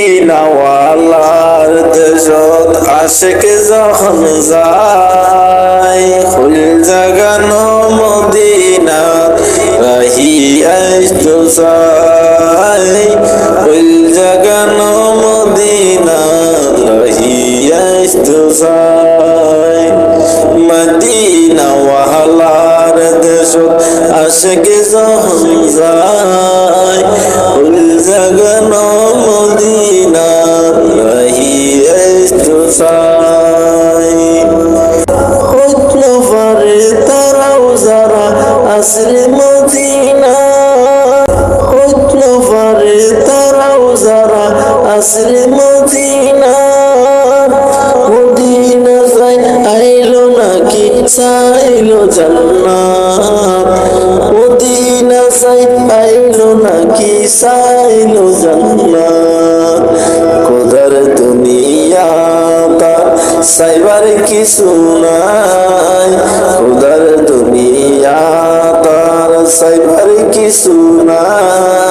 মদিনাওয়ালার দেশত আশেক যখন যায় ফুল জাগানো মদিনা রাহি আইতো চাই ফুল জাগানো মদিনা রাহি আইতো চাই মদিনাওয়ালার দেশত আশেক যখন যায় আসলে মদিনা মদিনা যাই আইলো নাকি, চাইলো জান্নাত। মদিনা যাই আইলো নাকি, চাইলো জান্নাত। কোদার দুনিয়া তার সাইবার কিছু নাই। খুদার দুনিয়া তার সাইবার কিছু নাই।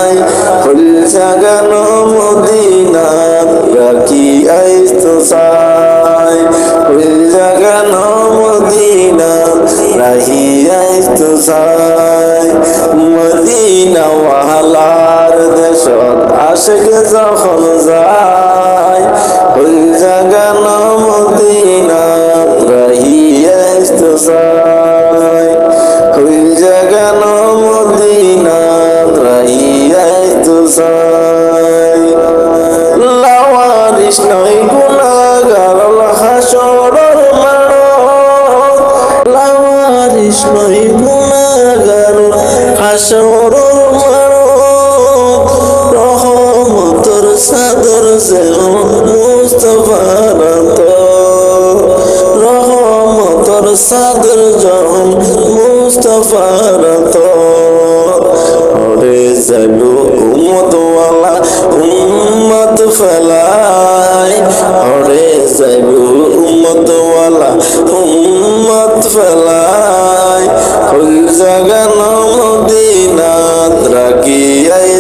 মদিনা রাহি আইতো চাই মদিনা ওয়ালার দেশত আশেক যখন যায় ফুল জাগানো মদিনা রাহি আইতো চাই ফুল জাগানো মদিনা রাহি আইতো চাই লাওয়ারিস নয় গুনাগার হাসরের হাসরের মাঠ রহমতর সাদর সে মুস্তফার তো রহমতর সাদর যখন মুস্তফার তো ওরে জাগো উম্মত ওয়ালা উম্মত ফেলাই ওরে জাগো উম্মত ওয়ালা উম্মত ফেলাই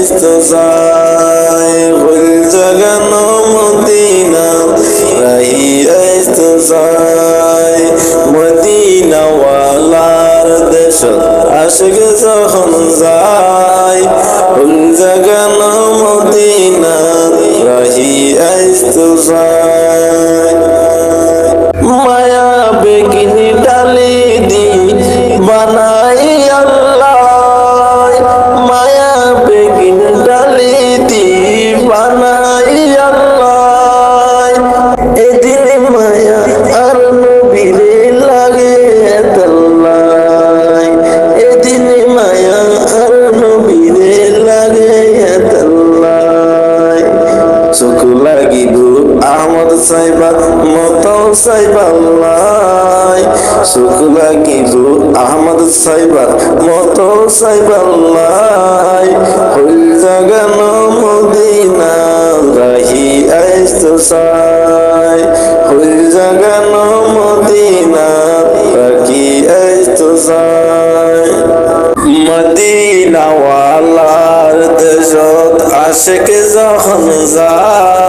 আইতো যাই ফুল জাগানো মদিনাত রাহি আইতো যাই মদিনাওয়ালার দেশ আশিক যখন যায় ফুল জাগানো মদিনাত রাহি আইতো যাই মায়া বেগিনি ডালি দি বানাই আহমদ সাইবা মত সাইবাল্লাই হইল জাগানো মদিনা রাহি আইতো সাই। হইল জাগানো মদিনা রাখি আইতো সাই। মদিনাওয়ালার দেশত আশেক যখন যায়।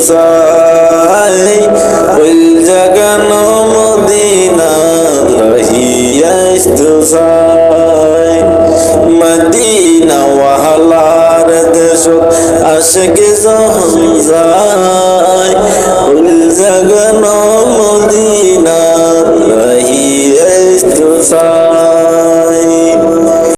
চাই ফুল জাগানো মদিনা রাহি আইতো চাই মদিনাওয়ালার দেশত আশেক যখন যায়